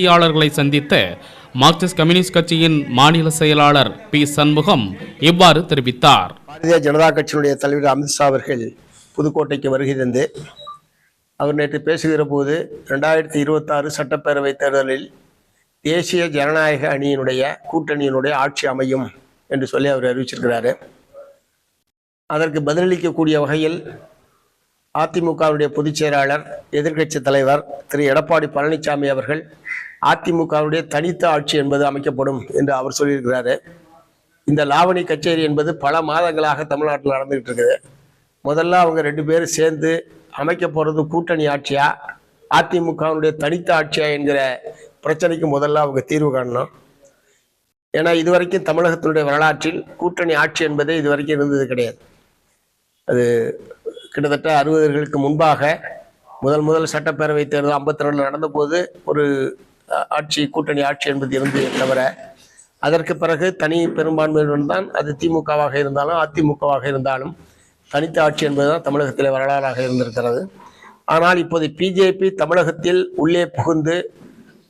செய்தியாளர்களை சந்தித்த Marxist communist கட்சியின் மாநில செயலாளர் பி. சண்முகம் இவ்வாறு தெரிவித்தார். பாரதிய ஜனதா கட்சியினுடைய தலைவர் அமித்ஷா அவர்கள் புதுக்கோட்டைக்கு வருகிறது அவர் நேற்று பேசுகிற போது ரெண்டாயிரத்தி இருபத்தாறு சட்டப்பேரவை தேர்தலில் தேசிய ஜனநாயக அணியினுடைய கூட்டணியினுடைய ஆட்சி அமையும் என்று சொல்லி அவர் அறிவிச்சிருக்கிறாரு. அதற்கு பதிலளிக்கக்கூடிய வகையில் அதிமுகவுடைய பொதுச் செயலாளர் எதிர்க்கட்சி தலைவர் திரு. எடப்பாடி பழனிசாமி அவர்கள் அதிமுகவுடைய தனித்த ஆட்சி என்பது அமைக்கப்படும் என்று அவர் சொல்லியிருக்கிறாரு. இந்த லாவணி கச்சேரி என்பது பல மாதங்களாக தமிழ்நாட்டில் நடந்துகிட்டு இருக்குது. முதல்ல அவங்க ரெண்டு பேரும் சேர்ந்து அமைக்க போகிறது கூட்டணி ஆட்சியா அதிமுகவினுடைய தனித்த ஆட்சியா என்கிற பிரச்சனைக்கு முதல்ல அவங்க தீர்வு காணணும். ஏன்னா இதுவரைக்கும் தமிழகத்தினுடைய வரலாற்றில் கூட்டணி ஆட்சி என்பதே இதுவரைக்கும் இருந்தது கிடையாது. அது கிட்டத்தட்ட அறுபதுகளுக்கு முன்பாக முதல் முதல் சட்டப்பேரவை தேர்தல் ஐம்பத்தி ரெண்டு நடந்தபோது ஒரு ஆட்சி கூட்டணி ஆட்சி என்பது இருந்தது தவிர அதற்கு பிறகு தனி பெரும்பான்மையுடன் தான் அது திமுகவாக இருந்தாலும் அதிமுகவாக இருந்தாலும் தனித்த ஆட்சி என்பதுதான் தமிழகத்தில் வரலாறாக இருந்திருக்கிறது. ஆனால் இப்போது பிஜேபி தமிழகத்தில் உள்ளே புகுந்து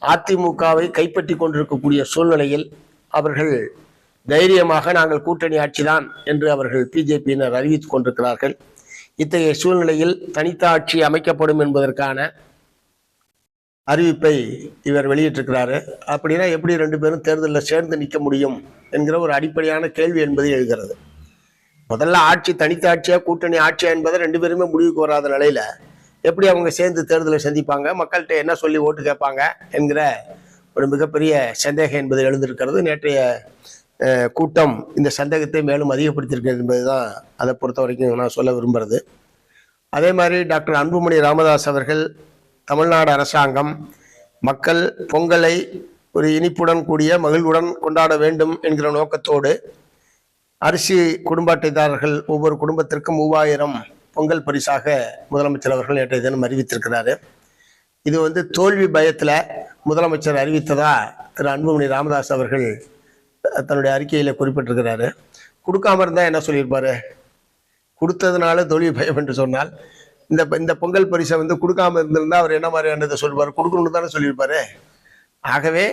அதிமுகவை கைப்பற்றி கொண்டிருக்கக்கூடிய சூழ்நிலையில் அவர்கள் தைரியமாக நாங்கள் கூட்டணி ஆட்சிதான் என்று அவர்கள் பிஜேபியினர் அறிவித்துக் கொண்டிருக்கிறார்கள். இத்தகைய சூழ்நிலையில் தனித்த ஆட்சி அமைக்கப்படும் என்பதற்கான அறிவிப்பை இவர் வெளியிட்டிருக்கிறாரு. அப்படின்னா எப்படி ரெண்டு பேரும் தேர்தலில் சேர்ந்து நிற்க முடியும் என்கிற ஒரு அடிப்படையான கேள்வி என்பது எழுகிறது. முதல்ல ஆட்சி தனித்த ஆட்சியா கூட்டணி ஆட்சியா என்பதை ரெண்டு பேருமே முடிவுக்கு வராத நிலையில எப்படி அவங்க சேர்ந்து தேர்தலை சந்திப்பாங்க மக்கள்கிட்ட என்ன சொல்லி ஓட்டு கேட்பாங்க என்கிற ஒரு மிகப்பெரிய சந்தேகம் என்பது எழுந்திருக்கிறது. நேற்றைய கூட்டம் இந்த சந்தேகத்தை மேலும் அதிகப்படுத்தியிருக்கிறது என்பதுதான் அதை பொறுத்த வரைக்கும் நான் சொல்ல விரும்புறது. அதே மாதிரி டாக்டர் அன்புமணி ராமதாஸ் அவர்கள் தமிழ்நாடு அரசாங்கம் மக்கள் பொங்கலை ஒரு இனிப்புடன் கூடிய மகிழ்வுடன் கொண்டாட வேண்டும் என்கிற நோக்கத்தோடு அரிசி குடும்ப அட்டைதாரர்கள் ஒவ்வொரு குடும்பத்திற்கும் மூவாயிரம் பொங்கல் பரிசாக முதலமைச்சர் அவர்கள் நேற்றைய தினம் அறிவித்திருக்கிறாரு. இது வந்து தோல்வி பயத்தில் முதலமைச்சர் அறிவித்ததா திரு அன்புமணி ராமதாஸ் அவர்கள் தன்னுடைய அறிக்கையில் குறிப்பிட்டிருக்கிறாரு. கொடுக்காம இருந்தால் என்ன சொல்லியிருப்பாரு? கொடுத்ததுனால தோல்வி பயம் என்று சொன்னால் இந்த இந்த பொங்கல் பரிசை வந்து கொடுக்காம இருந்திருந்தா அவர் என்ன மாதிரியானதை சொல்லுவார் கொடுக்கணும்னு தானே சொல்லியிருப்பாரு. ஆகவே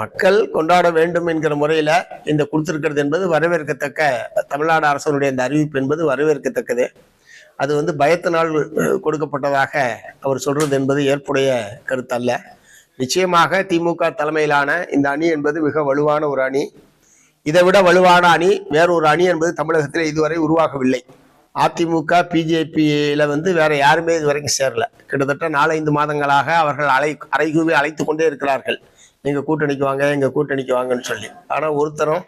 மக்கள் கொண்டாட வேண்டும் என்கிற முறையில் இந்த கொடுத்துருக்கிறது என்பது வரவேற்கத்தக்க தமிழ்நாடு அரசனுடைய இந்த அறிவிப்பு என்பது வரவேற்கத்தக்கது. அது வந்து பயத்தினால் கொடுக்கப்பட்டதாக அவர் சொல்றது என்பது ஏற்புடைய கருத்தல்ல. நிச்சயமாக திமுக தலைமையிலான இந்த அணி என்பது மிக வலுவான ஒரு அணி. இதை விட வலுவான அணி வேறொரு அணி என்பது தமிழகத்தில் இதுவரை உருவாகவில்லை. அதிமுக பிஜேபியில் வந்து வேற யாருமே இது வரைக்கும் சேரல. கிட்டத்தட்ட நாலஞ்சு மாதங்களாக அவர்கள் அலை அறைகூவி அழைத்து கொண்டே இருக்கிறார்கள். எங்கள் கூட்டணிக்கு வாங்க எங்கள் கூட்டணிக்கு வாங்கன்னு சொல்லி. ஆனால் ஒருத்தரும்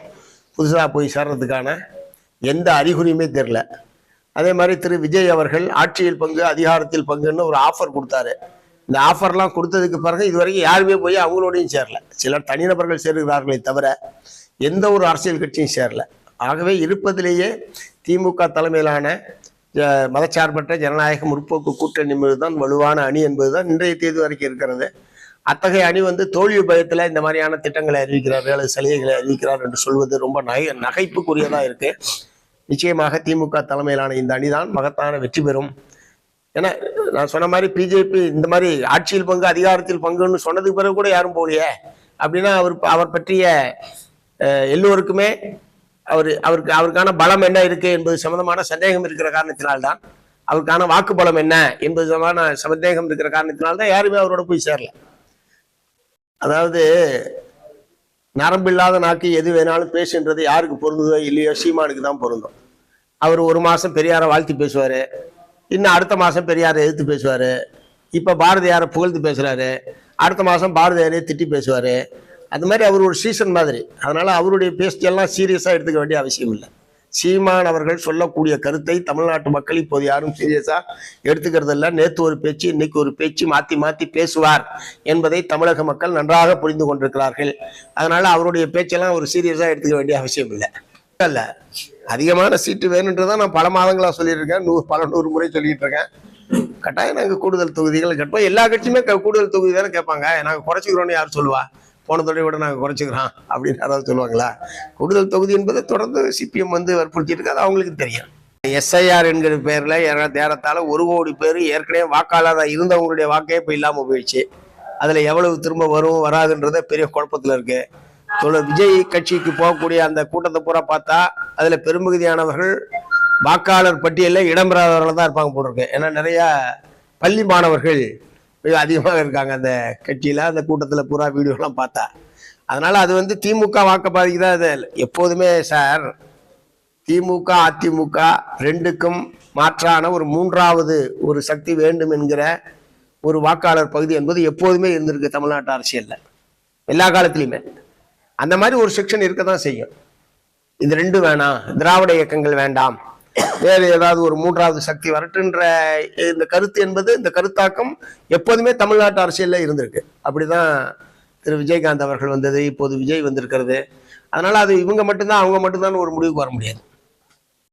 புதுசாக போய் சேர்றதுக்கான எந்த அறிகுறியுமே தெரில அதே மாதிரி திரு. விஜய் அவர்கள் ஆட்சியில் பங்கு அதிகாரத்தில் பங்குன்னு ஒரு ஆஃபர் கொடுத்தாரு. இந்த ஆஃபர்லாம் கொடுத்ததுக்கு பிறகு இதுவரைக்கும் யாருமே போய் அவங்களோடையும் சேரல. சிலர் தனிநபர்கள் சேருகிறார்களே தவிர எந்த ஒரு அரசியல் கட்சியும் சேரல. ஆகவே இருப்பதிலேயே திமுக தலைமையிலான மதச்சார்பற்ற ஜனநாயக முற்போக்கு கூட்டணி தான் வலுவான அணி என்பதுதான் இன்றைய தேதி வரைக்கும் இருக்கிறது. அத்தகைய அணி வந்து தோல்வி பயத்தில் இந்த மாதிரியான திட்டங்களை அறிவிக்கிறார்கள் அல்லது சலுகைகளை அறிவிக்கிறார் என்று சொல்வது ரொம்ப நகை நகைப்புக்குரியதாக இருக்கு. நிச்சயமாக திமுக தலைமையிலான இந்த அணிதான் மகத்தான வெற்றி பெறும். ஏன்னா நான் சொன்ன மாதிரி பிஜேபி இந்த மாதிரி ஆட்சியில் பங்கு அதிகாரத்தில் பங்குன்னு சொன்னதுக்கு பிறகு கூட யாரும் போகலையே. அப்படின்னா அவர் அவர் பற்றிய எல்லோருக்குமே அவர் அவருக்கு அவருக்கான பலம் என்ன இருக்கு என்பது சம்பந்தமான சந்தேகம் இருக்கிற காரணத்தினால்தான் அவருக்கான வாக்கு பலம் என்ன என்பது சம்பந்தமான சந்தேகம் இருக்கிற காரணத்தினால்தான் யாருமே அவரோட போய் சேரல. அதாவது நரம்பில்லாத நாக்கு எது வேணாலும் பேசுன்றது யாருக்கு பொருந்ததோ இல்லையோ சீமானுக்கு தான் பொருந்தும். அவர் ஒரு மாதம் பெரியாரை வாழ்த்தி பேசுவார் இன்னும் அடுத்த மாதம் பெரியாரை எதிர்த்து பேசுவார் இப்போ பாரதியாரை புகழ்ந்து பேசுகிறாரு அடுத்த மாதம் பாரதியாரே திட்டி பேசுவார் அது மாதிரி அவர் ஒரு சீசன் மாதிரி. அதனால் அவருடைய பேச்செல்லாம் சீரியஸாக எடுத்துக்க வேண்டிய அவசியம் இல்லை. சீமான் அவர்கள் சொல்லக்கூடிய கருத்தை தமிழ்நாட்டு மக்கள் இப்போது யாரும் சீரியஸாக எடுத்துக்கிறது இல்லை. நேற்று ஒரு பேச்சு இன்னைக்கு ஒரு பேச்சு மாற்றி மாற்றி பேசுவார் என்பதை தமிழக மக்கள் நன்றாக புரிந்து கொண்டிருக்கிறார்கள். அதனால் அவருடைய பேச்செல்லாம் ஒரு சீரியஸாக எடுத்துக்க வேண்டிய அவசியம் இல்லை. இல்லை. அதிகமான சீட்டு வேணுன்றதான் நான் பல மாதங்களாக சொல்லியிருக்கேன். நூறு பல நூறு முறை சொல்லிட்டு இருக்கேன். கட்டாயம் நாங்கள் கூடுதல் தொகுதிகள் கேட்போம். எல்லா கட்சியுமே கூடுதல் தொகுதி தானே கேட்பாங்க. நாங்கள் குறைச்சிக்கிறோன்னு யார் சொல்லுவா? போன தடவை விட நாங்கள் குறைச்சிக்கிறோம் அப்படின்னு யாராவது சொல்லுவாங்களா? கூடுதல் தொகுதி என்பது தொடர்ந்து சிபிஎம் வந்து வற்புறுத்திட்டு இருக்கு அது அவங்களுக்கு தெரியும். எஸ்ஐஆர் என்கிற பேரில் ஏறத்தாழ ஒரு கோடி பேர் ஏற்கனவே வாக்காளராக இருந்தவங்களுடைய வாக்கே இப்போ இல்லாமல் போயிடுச்சு. அதில் எவ்வளவு திரும்ப வரும் வராதுன்றத பெரிய குழப்பத்தில் இருக்குது தொழில் விஜய் கட்சிக்கு போகக்கூடிய அந்த கூட்டத்தை பூரா பார்த்தா அதில் பெரும்பகுதியானவர்கள் வாக்காளர் பட்டியலில் இடம்பெறாதவர்கள் தான் இருப்பாங்க போட்டிருக்கு ஏன்னா நிறையா பள்ளி மாணவர்கள் அதிகமாக இருக்காங்க அந்த கட்சியில் அந்த கூட்டத்தில் பூரா வீடியோலாம் பார்த்தா. அதனால் அது வந்து திமுக வாக்குப்பாதைக்கு தான் அது எப்போதுமே சார் திமுக அதிமுக ரெண்டுக்கும் மாற்றான ஒரு மூன்றாவது ஒரு சக்தி வேண்டும் என்கிற ஒரு வாக்காளர் பகுதி என்பது எப்போதுமே இருந்திருக்கு தமிழ்நாட்டு அரசியலில். எல்லா காலத்திலையுமே. அந்த மாதிரி ஒரு செக்ஷன் இருக்க தான் செய்யும். இது ரெண்டும் வேணாம். திராவிட இயக்கங்கள் வேண்டாம். வேறு ஏதாவது ஒரு மூன்றாவது சக்தி வரட்டுன்ற இந்த கருத்து என்பது இந்த கருத்தாக்கம் எப்போதுமே தமிழ்நாட்டு அரசியல்ல இருந்திருக்கு. அப்படிதான் திரு விஜயகாந்த் அவர்கள் வந்தது இப்போது விஜய் வந்திருக்கிறது. அதனால் அது இவங்க மட்டும்தான் அவங்க மட்டும்தான் ஒரு முடிவுக்கு வர முடியாது.